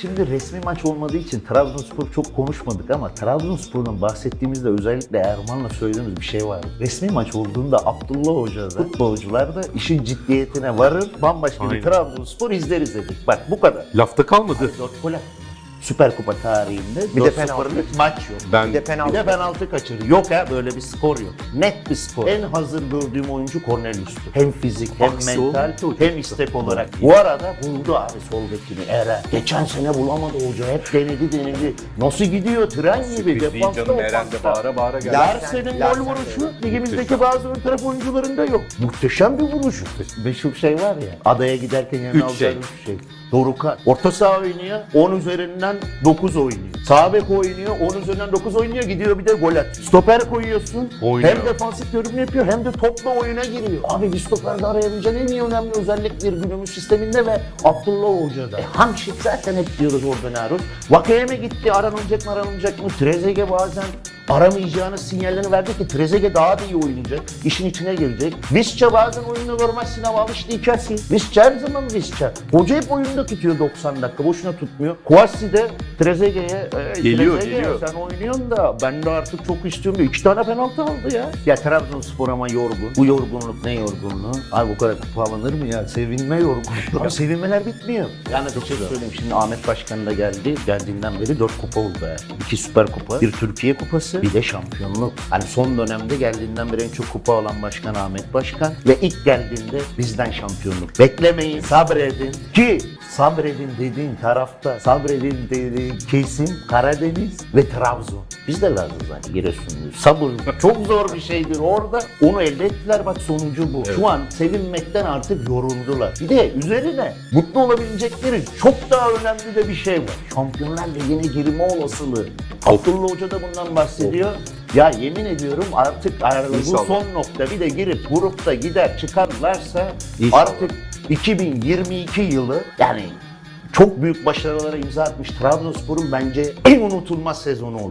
Şimdi resmi maç olmadığı için Trabzonspor çok konuşmadık ama Trabzonspor'dan bahsettiğimizde özellikle Erman'la söylediğimiz bir şey var. Resmi maç olduğunda Abdullah Hoca da futbolcular da işin ciddiyetine varır. Bambaşka bir Aynen. Trabzonspor izleriz dedik. Bak bu kadar. Lafta kalmadı. 4 gol attı. Süper Kupa tarihinde Bir de 4-0'lık penaltı. maç yok. Ben Bir de Bir penaltı. de penaltı kaçırdı. Yok ha böyle bir skor yok. Net bir skor. En hazır gördüğüm oyuncu Cornelius'tu. Hem fizik hem Aksi mental hem istek olarak. Bu arada buldu abi sol bekini Eren. Geçen sene bulamadı hoca. Hep denedi denedi. Nasıl gidiyor? Tren gibi. Sürpriz değil Defansta canım Eren de ofansta. bağıra bağıra geldi. Larsen'in Larsen gol vuruşu ligimizdeki bazı ön taraf oyuncularında yok. Muhteşem bir vuruş. Meşhur şey var ya. Adaya giderken yanına alacağın şey. şey. Dorukan. Orta saha oynuyor. 10 üzerinden 9 oynuyor. Sağ bek oynuyor. 10 üzerinden 9 oynuyor. Gidiyor bir de gol atıyor. Stoper koyuyorsun. Oynuyor. Hem defansif görünüm yapıyor hem de topla oyuna giriyor. Abi bir stoperde arayabileceğin en iyi önemli özellikleri günümüz sisteminde ve Abdullah Hoca'da. E, Hamşik zaten hep diyoruz orada Narut. Vakayeme gitti aranılacak mı aranılacak mı? Trezeguet bazen aramayacağını sinyallerini verdi ki Trezeguet daha da iyi oynayacak. işin içine girecek. Visca bazen oyunda normal sınav alıştı içersin. Visca her zaman Visca. Hoca hep oyunda tutuyor 90 dakika. Boşuna tutmuyor. Kouassi de Trezeguet'e e, Geliyor, Trezeguet, geliyor. sen oynuyorsun da ben de artık çok istiyorum diyor. İki tane penaltı aldı ya. Ya Trabzonspor ama yorgun. Bu yorgunluk ne yorgunluğu? Abi bu kadar kupa alınır mı ya? Sevinme yorgunluğu. Sevinmeler bitmiyor. Yani bir şey söyleyeyim. Şimdi Ahmet Başkan da geldi. Geldiğinden beri dört kupa oldu ha. İki süper kupa, bir Türkiye kupası, bir de şampiyonluk. Hani son dönemde geldiğinden beri en çok kupa alan başkan Ahmet Başkan. Ve ilk geldiğinde bizden şampiyonluk. Beklemeyin, sabredin. Ki sabredin dediğin tarafta, sabredin dediğin kesim Karadeniz ve Trabzon. Biz de lazım zaten Giresunluyuz. Sabır çok zor bir şeydir orada. Onu elde ettiler bak sonucu bu. Şu an sevinmekten artık yoruldular. Bir de üzerine mutlu olabilecekleri çok daha önemli de bir şey var. Şampiyonlar Ligi'ne girme olasılığı. Abdullah Hoca da bundan bahsediyor. Ya yemin ediyorum artık bu İnşallah. son nokta bir de girip grupta gider çıkarlarsa İnşallah. artık 2022 yılı yani çok büyük başarılara imza atmış Trabzonspor'un bence en unutulmaz sezonu oldu.